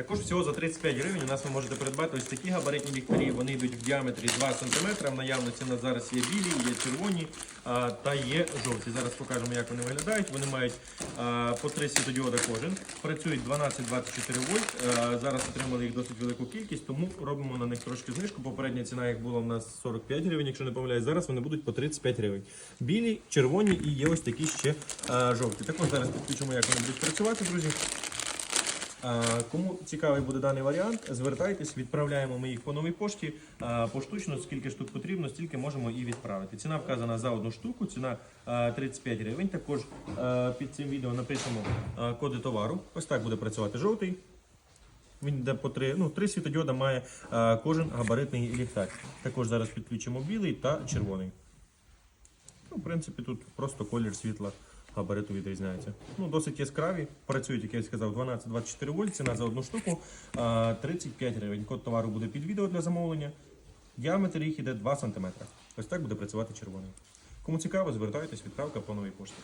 Також всього за 35 гривень у нас ви можете придбати ось такі габаритні ліхтарі. Вони йдуть в діаметрі 2 см. В наявності у зараз є білі, є червоні та є жовті. Зараз покажемо, як вони виглядають. Вони мають по 3 світодіода кожен. Працюють 12-24 вольт. Зараз отримали їх досить велику кількість, тому робимо на них трошки знижку. Попередня ціна їх була у нас 45 гривень, якщо не помиляюсь. Зараз вони будуть по 35 гривень. Білі, червоні і є ось такі ще жовті. Також зараз підключимо, як вони будуть працювати, друзі. Кому цікавий буде даний варіант, звертайтесь, відправляємо ми їх по новій пошті. Поштучно, скільки штук потрібно, стільки можемо і відправити. Ціна вказана за одну штуку, ціна а, 35 гривень. Також під цим відео напишемо а, коди товару. Ось так буде працювати жовтий. Він йде по три, ну, три світодіода має кожен габаритний ліхтар. Також зараз підключимо білий та червоний. Ну, в принципі, тут просто колір світла габариту відрізняється. Ну, досить яскраві. Працюють, як я сказав, 12-24 вольт, ціна за одну штуку 35 гривень. Код товару буде під відео для замовлення. Діаметр їх іде 2 см. Ось так буде працювати червоний. Кому цікаво, звертайтесь, відправка по новій пошті.